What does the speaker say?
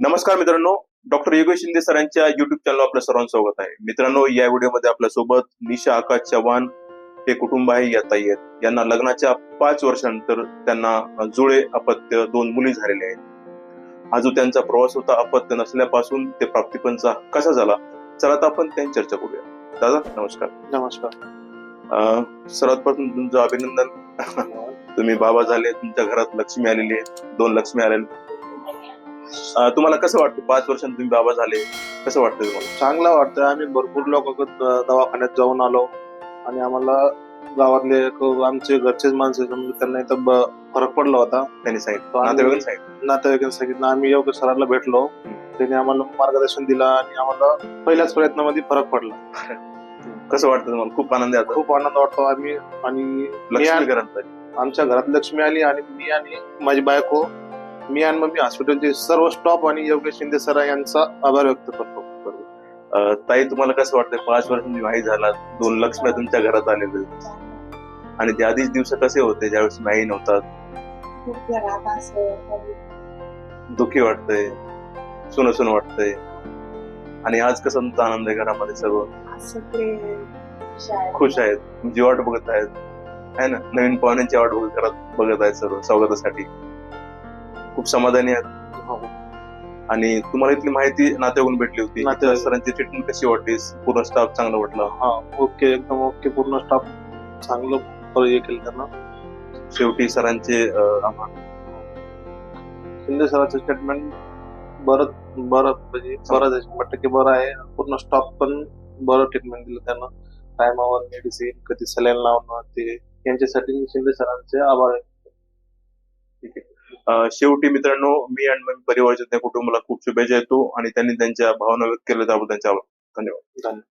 नमस्कार मित्रांनो डॉक्टर योगेश शिंदे सरांच्या युट्यूब चॅनल आपलं सर्वांचं स्वागत आहे. मित्रांनो या व्हिडिओमध्ये आपल्यासोबत निशा आकाश चव्हाण हे कुटुंब आहे या ताई आहेत. यांना लग्नाच्या पाच वर्षानंतर त्यांना जुळे अपत्य दोन मुली झालेले आहेत. हा जो त्यांचा प्रवास होता अपत्य नसल्यापासून ते प्राप्तीपंचा कसा झाला? चला आता आपण त्यांची चर्चा करूया. दादा नमस्कार. नमस्कार. सर्वात प्रथम तुमचं अभिनंदन. तुम्ही बाबा झाले तुमच्या घरात लक्ष्मी आलेली आहे. दोन लक्ष्मी आलेले अं, तुम्हाला कसं वाटतं? पाच वर्षांत तुम्ही बाबा झाले. कसं वाटतं तुम्हाला? चांगला वाटतं आम्ही भरपूर लोक दवाखान्यात जाऊन आलो. आणि आम्हाला गावातले आमचे घरचेच माणसं समजा त्यांना इथं फरक पडला होता. त्यांनी सांगितलं. नातेवाईकांनी सांगितलं. नातेवाईकांनी सांगितलं. आम्ही योग्य सरांना भेटलो. त्यांनी आम्हाला मार्गदर्शन दिलं आणि आम्हाला पहिल्याच प्रयत्नामध्ये फरक पडला. कसं वाटतं तुम्हाला? खूप आनंद आहे आता. खूप आनंद वाटतो आम्ही. आणि आमच्या घरात लक्ष्मी आली आणि मी आणि माझी बायको मी आणि मम्मी हॉस्पिटलचे सर्व स्टॉप आणि योगेश शिंदे सर यांचा आभार व्यक्त करतो. ताई तुम्हाला कसं वाटतंय? पाच वर्ष तुम्ही माही झाला दोन लक्ष्मी तुमच्या घरात आलेले आणि त्या आधीच दिवस कसे होते? ज्यावेळेस माही नव्हतात दुखी वाटतंय. सुन सुन वाटतंय. आणि आज कसं तुमचा आनंद आहे घरामध्ये सर्व? खुश आहेत. तुमची वाट बघत आहेत. है ना? नवीन पाहुण्यांची वाट बघत बघत आहेत सर्व स्वागतासाठी. खूप समाधानी आहेत. हो. आणि तुम्हाला इथली माहिती नातेवाईक भेटली होती. सरांची ट्रीटमेंट कशी वाटली? पूर्ण स्टाफ चांगला वाटला? हा ओके एकदम ओके. पूर्ण स्टाफ चांगलं हे केलं त्यांना. शेवटी सरांचे. शिंदे सरांचं स्टेटमेंट बरं बरं म्हणजे बरं आहे, शंभर टक्के बरं आहे. पूर्ण स्टाफ पण बरं ट्रीटमेंट दिलं त्यांना. टायमावर मेडिसिन कधी सलाईन लावणं ते. यांच्यासाठी शिंदे सरांचे आभार आहे. शेवटी मित्रांनो मी आणि परिवारच्या त्या कुटुंबाला खूप शुभेच्छा येतो आणि त्यांनी त्यांच्या भावना व्यक्त केल्या त्याबद्दल त्यांच्या धन्यवाद. धन्यवाद.